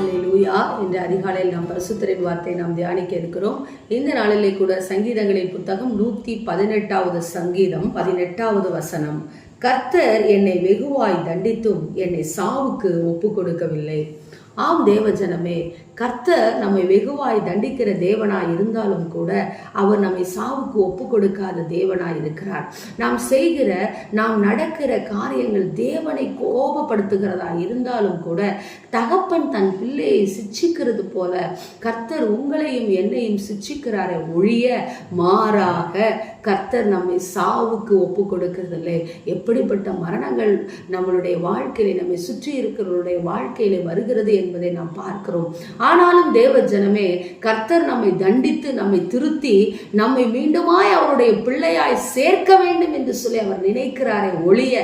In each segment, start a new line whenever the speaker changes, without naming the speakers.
லூயா என்ற அதிகாலையில் நாம் பரிசுத்தரின் வார்த்தை நாம் தியானிக்க இருக்கிறோம். இந்த நாளிலே கூட சங்கீதங்களின் புத்தகம் நூத்தி பதினெட்டாவது சங்கீதம் பதினெட்டாவது வசனம். கர்த்தர் என்னை வெகுவாய் தண்டித்தும் என்னை சாவுக்கு ஒப்பு கொடுக்கவில்லை ஆம் தேவஜனமே கர்த்தர் நம்மை வெகுவாய் தண்டிக்கிற தேவனாய் இருந்தாலும் கூட அவர் நம்மை சாவுக்கு ஒப்பு கொடுக்காத தேவனாய் இருக்கிறார். நாம் செய்கிற நாம் நடக்கிற காரியங்கள் தேவனை கோபப்படுத்துகிறதா இருந்தாலும் கூட தகப்பன் தன் பிள்ளையை சிச்சிக்கிறது போல கர்த்தர் உங்களையும் என்னையும் சிச்சிக்கிறாரே ஒழிய மாறாக கர்த்தர் நம்மை சாவுக்கு ஒப்பு கொடுக்கறதில்லை எப்படி எப்படிப்பட்ட மரணங்கள் நம்மளுடைய வாழ்க்கையில நம்மை சுற்றி இருக்கிறவருடைய வாழ்க்கையில வருகிறது என்பதை நாம் பார்க்கிறோம். ஆனாலும் தேவ ஜனமே கர்த்தர் நம்மை தண்டித்து நம்மை திருத்தி நம்மை மீண்டுமாய் அவருடைய பிள்ளையாய் சேர்க்க வேண்டும் என்று சொல்லி அவர் நினைக்கிறாரே ஒளிய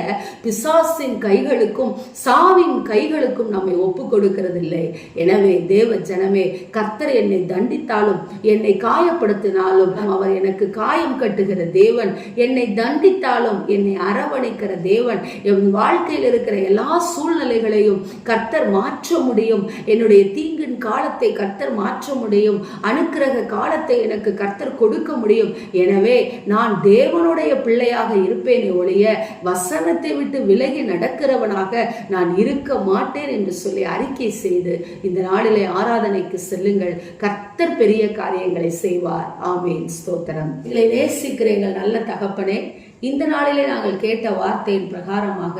பிசாசின் கைகளுக்கும் சாவின் கைகளுக்கும் நம்மை ஒப்பு கொடுக்கிறதில்லை எனவே தேவ ஜனமே கர்த்தர் என்னை தண்டித்தாலும் என்னை காயப்படுத்தினாலும் அவர் எனக்கு காயம் கட்டுகிற தேவன் என்னை தண்டித்தாலும் என்னை இருக்கிற தேவன் என் வாழ்க்கையில் இருக்கிற எல்லா சூழ்நிலைகளையும் கர்த்தர் மாற்ற முடியும். என்னுடைய தீங்கின் காலத்தை கர்த்தர் மாற்ற முடியும். அனுக்கிரக காலத்தை எனக்கு கர்த்தர் கொடுக்க முடியும். எனவே நான் தேவனுடைய பிள்ளையாக இருப்பேனே ஒழிய வசனத்தை விட்டு விலகி நடக்கிறவனாக நான் இருக்க மாட்டேன் என்று சொல்லி அறிக்கை செய்து இந்த நாளிலே ஆராதனைக்கு செல்லுங்கள். கர்த்தர் பெரிய காரியங்களை செய்வார். ஆமேன். ஸ்தோத்திரம். இதை நேசிக்கிறீங்கள் நல்ல தகப்பனே. இந்த நாளிலே நாங்கள் கேட்ட வார்த்தையின் பிரகாரமாக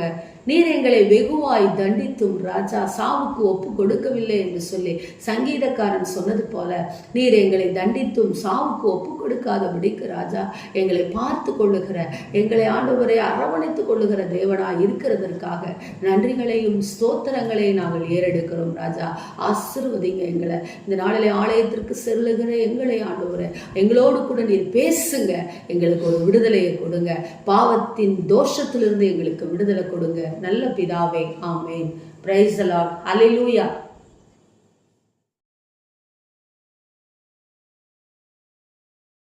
நீர் எங்களை வெகுவாய் தண்டித்தும் ராஜா சாவுக்கு ஒப்பு கொடுக்கவில்லை என்று சொல்லி சங்கீதக்காரன் சொன்னது போல நீர் எங்களை தண்டித்தும் சாவுக்கு ஒப்பு கொடுக்காதபடிக்கு ராஜா எங்களை பார்த்து கொள்ளுகிற எங்களை ஆண்டவரை அரவணைத்துக் கொள்ளுகிற தேவனா இருக்கிறதற்காக நன்றிகளையும் ஸ்தோத்திரங்களையும் நாங்கள் ஏறெடுக்கிறோம் ராஜா. ஆசிர்வதிங்க எங்களை. இந்த நாளிலே ஆலயத்திற்கு செல்லுகிற எங்களை ஆண்டவரை எங்களோடு கூட நீர் பேசுங்க எங்களுக்கு ஒரு விடுதலையை கொடுங்க. பாவத்தின் தோஷத்திலிருந்து எங்களுக்கு விடுதலை கொடுங்க. நல்ல பிதாவே ஆமேன். Price allot அலையூயா